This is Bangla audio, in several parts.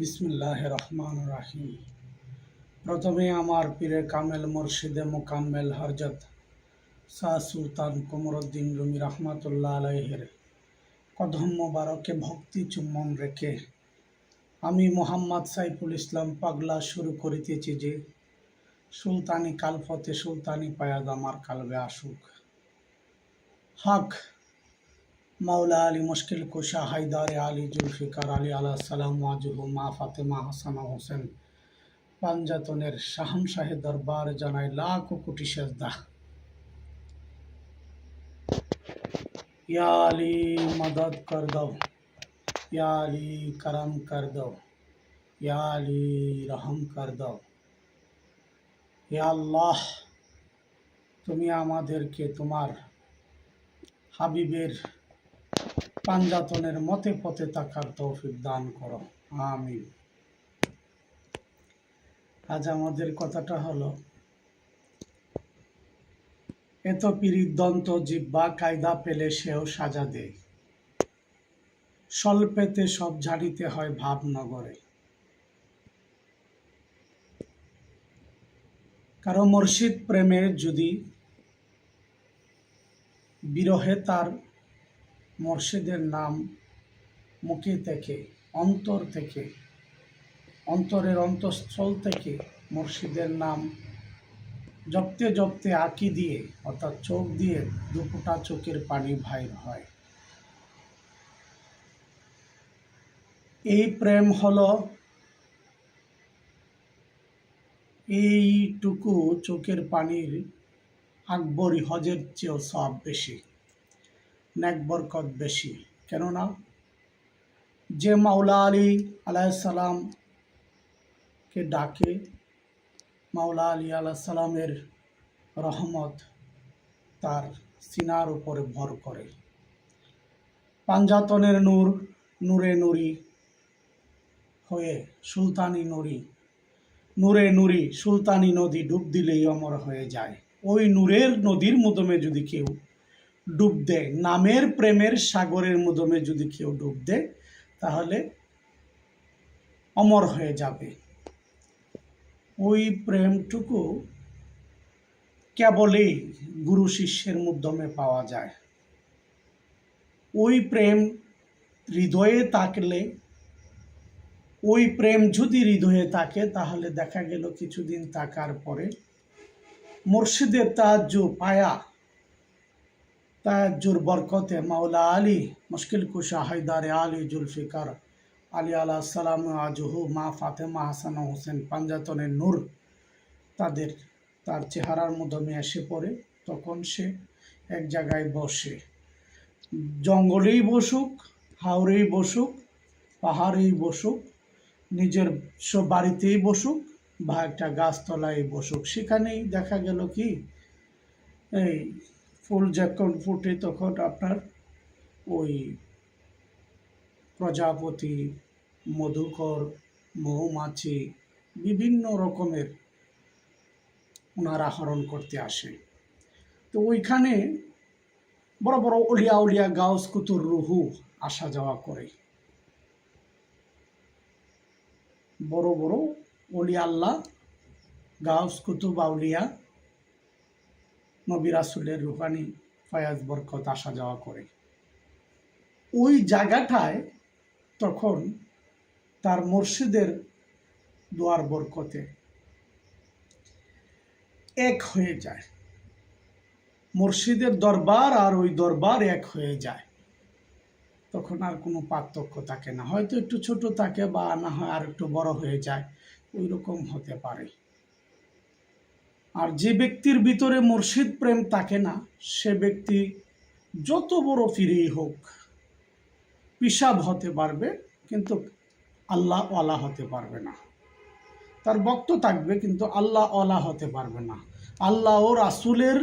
বিসমিল্লাহ রহমান রাহিম। প্রথমে আমার পীরে কামেল মুর্শিদে মোকাম্মেল হরজত শাহ সুলতান কুমরুদ্দিন রুমি রহমাতুল্লাহ আলহের কদম মোবারকে ভক্তি চুম্বন রেখে আমি মোহাম্মদ সাইফুল ইসলাম পাগলা শুরু করিতেছি যে, সুলতানি কালফতে সুলতানি পায়াদ আমার কালবে আসুক। হক মাওলা আলী মুশকিল কুশা, হায়দার আলী জুলফিকার আলী আলাহ সালাম ওয়াজুহু মা ফাতেমা হাসানা হোসেন। পাঞ্জাতনের শাহনশাহে দরবার জানায় লাখ কোটি কর দাও। ইয়া আলী, করম কর দাও। ইয়া আলী, রহম কর দাও। ইয়া আল্লাহ, তুমি আমাদেরকে তোমার হাবিবের পাঞ্জাতনের মতে পথে থাকার তৌফিক দান করো। আমিন। আজ আমাদের কথাটা হলো, এত পিরিত দন্ত জিব্বা কায়দা পেলে সেও সাজা দেয়। স্বল্পেতে সব ঝাড়িতে হয় ভাবনগরে। কারও মুর্শিদ প্রেমে যদি বিরহে তার মুর্শিদের নাম মুখে থেকে, অন্তর থেকে, অন্তরের অন্তঃস্থল থেকে মুর্শিদের নাম জপতে জপতে আঁকি দিয়ে, অর্থাৎ চোখ দিয়ে দুপুটা চোখের পানি ভাইর হয়। এই প্রেম হল এইটুকু চোখের পানির আকবরী হজের চেয়েও সব বেশি। ন্যাক বরকত বেশি। কেননা যে মাওলা আলী আলাইসালামকে ডাকে, মাওলা আলী আলাইসালামের রহমত তার সিনার উপরে ভর করে। পাঞ্জাতনের নূর, নূরে নুরি হয়ে সুলতানি নুরি, নূরে নুরি সুলতানি নদী ডুব দিলেই অমর হয়ে যায়। ওই নূরের নদীর মুদমে যদি কেউ ডুব দেয়। নামের প্রেমের সাগরের মুদমে যদি কেউ ডুব দেয়, তাহলে অমর হয়ে যাবে। ওই প্রেমটুকু কেবলই গুরু শিষ্যের মাধ্যমে পাওয়া যায়। ওই প্রেম হৃদয়ে তাকলে ওই প্রেম যদি হৃদয়ে থাকে, তাহলে দেখা গেল কিছুদিন তাকার পরে মুর্শিদের তাজ্য পায়া তাজ্জুর বরকতে মাওলা আলী, মুশকিল কুশা, হায়দার আলী, জুলফিকার আলী আলাহ সালাম, আজহু, মা ফাতেমা, হাসান হোসেন পাঞ্জাতনের নূর তাদের, তার চেহারার মাধ্যমে এসে পড়ে। তখন সে এক জায়গায় বসে। জঙ্গলেই বসুক হাওড়েই বসুক, পাহাড়েই বসুক নিজের বাড়িতেই বসুক বা একটা গাছতলায় বসুক। সেখানেই দেখা গেল কি, এই ফুল যখন ফুটে তখন আপনার ওই প্রজাপতি, মধুকর, মৌমাছি বিভিন্ন রকমের ওনারা আহরণ করতে আসে। তো ওইখানে বড় বড় অলিয়া উলিয়া গাউস কুতুর রুহু আসা যাওয়া করে। বড় বড় অলি আল্লাহ গাউস কুতুব আউলিয়া নবী রাসুলের রুহানি ফয়াজ বরকত আসা যাওয়া করে। ওই জায়গাটায় তখন তার মুর্শিদের দোয়ার বরকতে এক হয়ে যায়। মুর্শিদের দরবার আর ওই দরবার এক হয়ে যায়। তখন আর কোনো পার্থক্য থাকে না। হয়তো একটু ছোট থাকে বা না হয় আর একটু বড় হয়ে যায়। ওই রকম হতে পারে। আর যে ব্যক্তির ভিতরে মুর্শিদ প্রেম থাকে না, সে ব্যক্তি যত বড় ফিরেই হোক পিসাব হতে পারবে, কিন্তু আল্লাহ ওয়ালা হতে পারবে না। তার বক্ত থাকবে, কিন্তু আল্লাহ ওয়ালা হতে পারবে না। আল্লাহ ও রাসুলের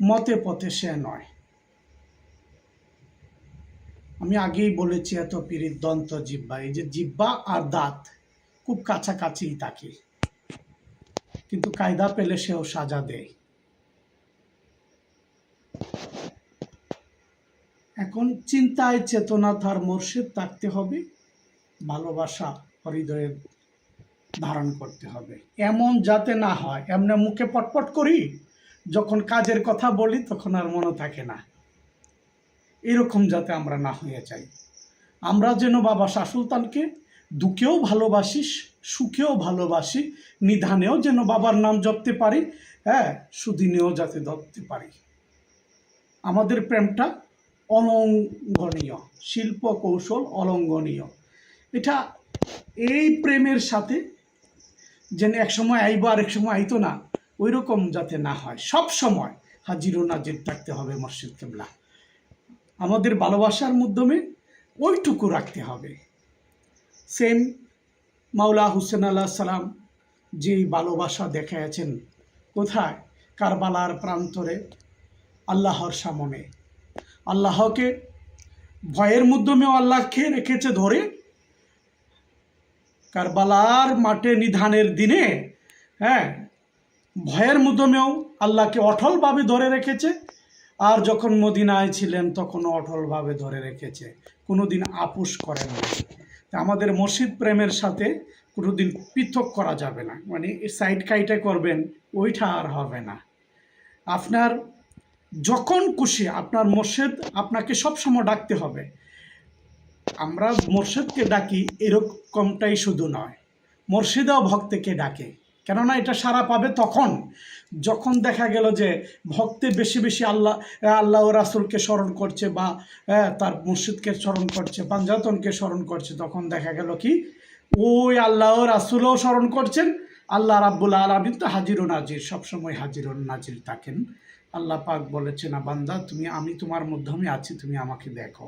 মতে পথে সে নয়। আমি আগেই বলেছি, এত পিরিত দন্ত জিব্বা এই যে জিব্বা আর দাঁত খুব কাছাকাছিই থাকে। কিন্তু কায়দা পেলে সেও সাজা দেয়। এখন চিন্তায় চেতনা তার মোর্শেদ থাকতে হবে, ভালোবাসা হৃদয়ে ধারণ করতে হবে। এমন যাতে না হয়, এমনি মুখে পটপট করি, যখন কাজের কথা বলি তখন আর মনে থাকে না। এরকম যাতে আমরা না হয়ে যাই। আমরা যেন বাবা শাহ সুলতানকে দুঃখেও ভালোবাসি সুখেও ভালোবাসি, নিধানেও যেন বাবার নাম জপতে পারি হ্যাঁ সুদিনেও যাতে জপতে পারি। আমাদের প্রেমটা অলঙ্ঘনীয়, শিল্প কৌশল অলঙ্ঘনীয়। এটা এই প্রেমের সাথে যেন এক সময় আইব আর এক সময় আইতো না ওই রকম যাতে না হয়। সব সময় হাজির ও নাজির থাকতে হবে মসজিদ কেবলা। আমাদের ভালোবাসার মাধ্যমে ওইটুকু রাখতে হবে। সেম মাওলা হুসেন আল্লাহ সালাম যে ভালোবাসা দেখাইয়াছেন কোথায়? কারবালার প্রান্তরে, আল্লাহর সামনে। আল্লাহকে ভয়ের মাধ্যমেও আল্লাহকে রেখেছে ধরে? কারবালার মাঠে নিধানের দিনে হ্যাঁ ভয়ের মাধ্যমেও আল্লাহকে অটলভাবে ধরে রেখেছে। আর যখন মদিনায় ছিলেন তখনও অটলভাবে ধরে রেখেছে। কোনোদিন আপোষ করেন না আমাদের মসজিদ প্রেমের সাথে কোনোদিন পৃথক করা যাবে না। মানে সাইড কাইটে করবেন, ওইটা আর হবে না। আপনার যখন খুশি আপনার মসজিদ আপনাকে সবসময় ডাকতে হবে। আমরা মোর্শেদকে ডাকি এরকমটাই শুধু নয় মুর্শিদাও ভক্তকে ডাকে। কেননা এটা সারা পাবে তখন। যখন দেখা গেল যে ভক্তে বেশি বেশি আল্লাহ আল্লাহ ও রাসুলকে স্মরণ করছে বা তার মসজিদকে স্মরণ করছে, পাঞ্জাতনকে স্মরণ করছে, তখন দেখা গেল কি? ওই আল্লাহ রাসুলও স্মরণ করছেন। আল্লাহ রাব্বুল আলমিন তো হাজির ও নাজির, সবসময় হাজির ও নাজির থাকেন। আল্লাহ পাক বলেছে না বান্দা, তুমি, আমি তোমার মাধ্যমে আছি, তুমি আমাকে দেখো।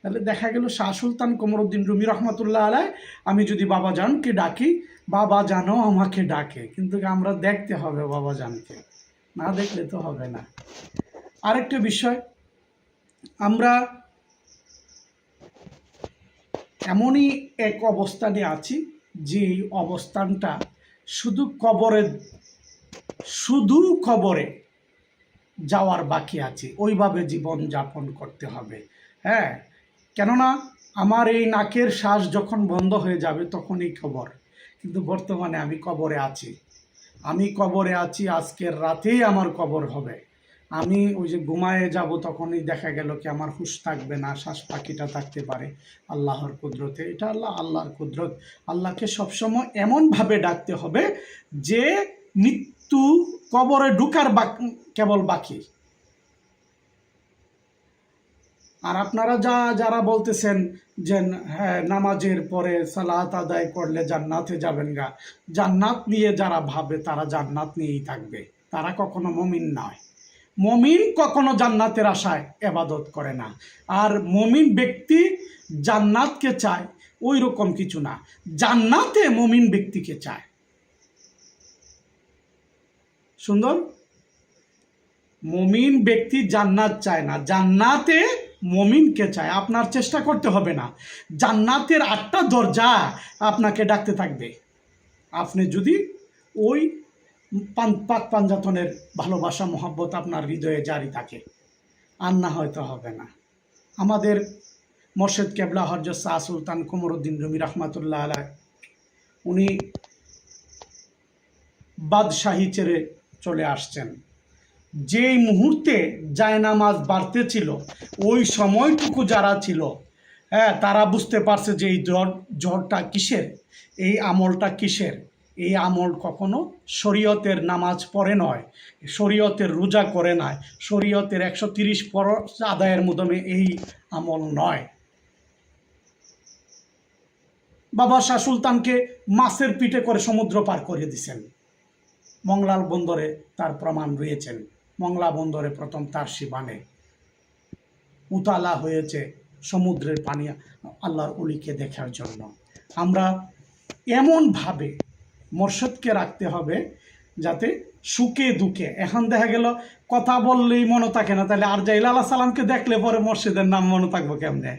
তাহলে দেখা গেল শাহ সুলতান কমরুদ্দিন রুমি রহমতুল্লাহ আলাই, আমি যদি বাবা জানকে ডাকি, বাবা জানো আমাকে ডাকে, কিন্তু আমরা দেখতে হবে বাবা জানকে। না দেখলে তো হবে না। আরেকটা বিষয়, আমরা এমনই এক অবস্থানে আছি যে অবস্থানটা শুধু কবরে শুধু কবরে যাওয়ার বাকি আছে। ওইভাবে জীবন যাপন করতে হবে। হ্যাঁ? কেননা আমার এই নাকের শ্বাস যখন বন্ধ হয়ে যাবে তখনই খবর কিন্তু বর্তমানে আমি কবরে আছি। আমি কবরে আছি, আজকের রাতেই আমার কবর হবে। আমি ওই যে ঘুমায়ে যাব তখনই দেখা গেল কি আমার হুশ থাকবে না, শ্বাস পাখিটা থাকতে পারে আল্লাহর কুদরতে। এটা আল্লাহ, আল্লাহর কুদরত। আল্লাহকে সবসময় এমনভাবে ডাকতে হবে যে মৃত্যু কবরে ঢুকার বাক কেবল বাকি। আর আপনারা যা, যারা বলতেছেন যে হ্যাঁ নামাজের পরে সালাত আদায় করলে জান্নাতে যাবেন গা, জান্নাত নিয়ে যারা ভাবে, তারা জান্নাত নিয়েই থাকবে। তারা কখনো মমিন নয়। মমিন কখনো জান্নাতের আশায় এবাদত করে না। আর মমিন ব্যক্তি জান্নাতকে চায়, ওই রকম কিছু না। জান্নাতে মমিন ব্যক্তিকে চায়। সুন্দর? মমিন ব্যক্তি জান্নাত চায় না। জান্নাতে মমিনকে চায়, আপনার চেষ্টা করতে হবে না। জান্নাতের আটটা দরজা আপনাকে ডাকতে থাকবে। আপনি যদি ওই পাক পাঞ্জাতনের ভালোবাসা, মহাব্বত আপনার হৃদয়ে জারি থাকে, আর না হয়তো হবে না। আমাদের মোর্শেদ কেবলা হরজত শাহ সুলতান কুমরুদ্দিন রুমি রহমাতুল্লাহ আলায় উনি বাদশাহী ছেড়ে চলে আসছেন। যেই মুহূর্তে জায়নামাজ বাড়তেছিল ওই সময়টুকু যারা ছিল হ্যাঁ তারা বুঝতে পারছে যে এই জ্বর, জ্বরটা কিসের? এই আমলটা কিসের? এই আমল কখনো শরীয়তের নামাজ পড়ে নয়, শরীয়তের রোজা করে নয়, শরীয়তের একশো তিরিশ পর আদায়ের মাধ্যমে এই আমল নয়। বাবা শাহ সুলতানকে মাছের পিঠে করে সমুদ্র পার করে দিছেন। মংলাল বন্দরে তার প্রমাণ রয়েছেন। মংলা বন্দরে প্রথম তার বানে উতালা হয়েছে সমুদ্রের পানি আল্লাহর অলিকে দেখার জন্য। আমরা এমনভাবে মর্ষদকে রাখতে হবে যাতে সুখে দুঃখে। এখন দেখা গেল, কথা বললেই মনে থাকে না, তাহলে আর জাইল আল্লাহ সালামকে দেখলে পরে মসজিদের নাম মনে থাকব কেমনে?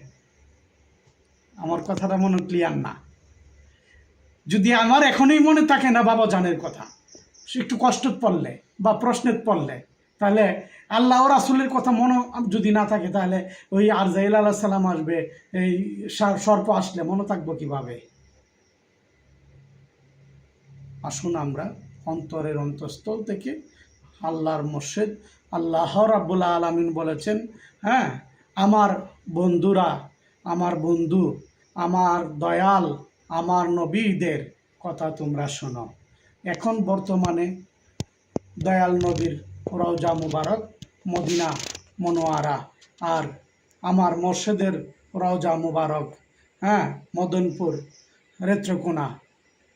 আমার কথাটা মনে ক্লিয়ার না। যদি আমার এখনই মনে থাকে না বাবা জানের কথা একটু কষ্টত পড়লে বা প্রশ্নের পড়লে তাহলে আল্লাহ রাসুলের কথা মনে যদি না থাকে, তাহলে ওই আর জাইল আল্লাহ সাল্লাম আসবে, এই সর্প আসলে মনে থাকব কীভাবে? আসুন আমরা অন্তরের অন্তঃস্থল থেকে আল্লাহর মসজিদ আল্লাহ রাব্বুল আলামিন বলেছেন হ্যাঁ আমার বন্ধুরা, আমার বন্ধু, আমার দয়াল, আমার নবীদের কথা তোমরা শোনো। এখন বর্তমানে দয়াল নবীর রওজা মুবারক, মদিনা মনোয়ারা। আর আমার মসজিদের রওজা মুবারক হ্যাঁ মদনপুর রেত্রকোনা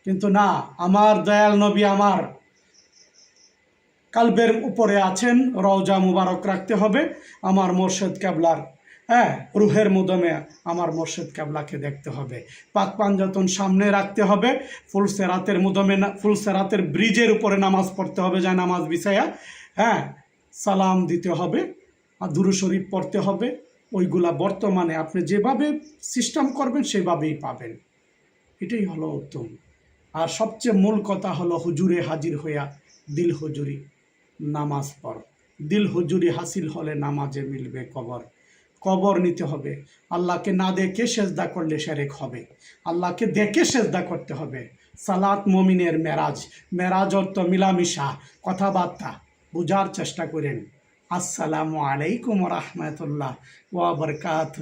কিন্তু না, আমার দয়াল নবী আমার কালবের উপরে আছেন রওজা মুবারক রাখতে হবে। আমার মোর্শেদ ক্যাবলার হ্যাঁ রুহের মুদমে আমার মোর্শেদ ক্যাবলাকে দেখতে হবে। পাক পাঞ্জাতন সামনে রাখতে হবে ফুলসেরাতের মুদমে ফুলসেরাতের ব্রিজের উপরে নামাজ পড়তে হবে, যায় নামাজ বিছায়া। হ্যাঁ সালাম দিতে হবে আর দুরু শরীফ পড়তে হবে। ওইগুলা বর্তমানে আপনি যেভাবে সিস্টেম করবেন, সেভাবেই পাবেন। এটাই হলো উত্তম। আর সবচেয়ে মূল কথা হলো হুজুরে হাজির হইয়া দিল হুজুরি নামাজ পড়। দিল হুজুরি হাসিল হলে নামাজে মিলবে কবর। কবর নিতে হবে। আল্লাহকে না দেখে সেজদা করলে সেরেক হবে। আল্লাহকে দেখে সেজদা করতে হবে। সালাত মমিনের মেরাজ। মেরাজ অর্থ মিলামিশা, কথাবার্তা। বুঝার চেষ্টা করেন। আসসালামু আলাইকুম রহমতুল্লাহ। ওয়াবরকাত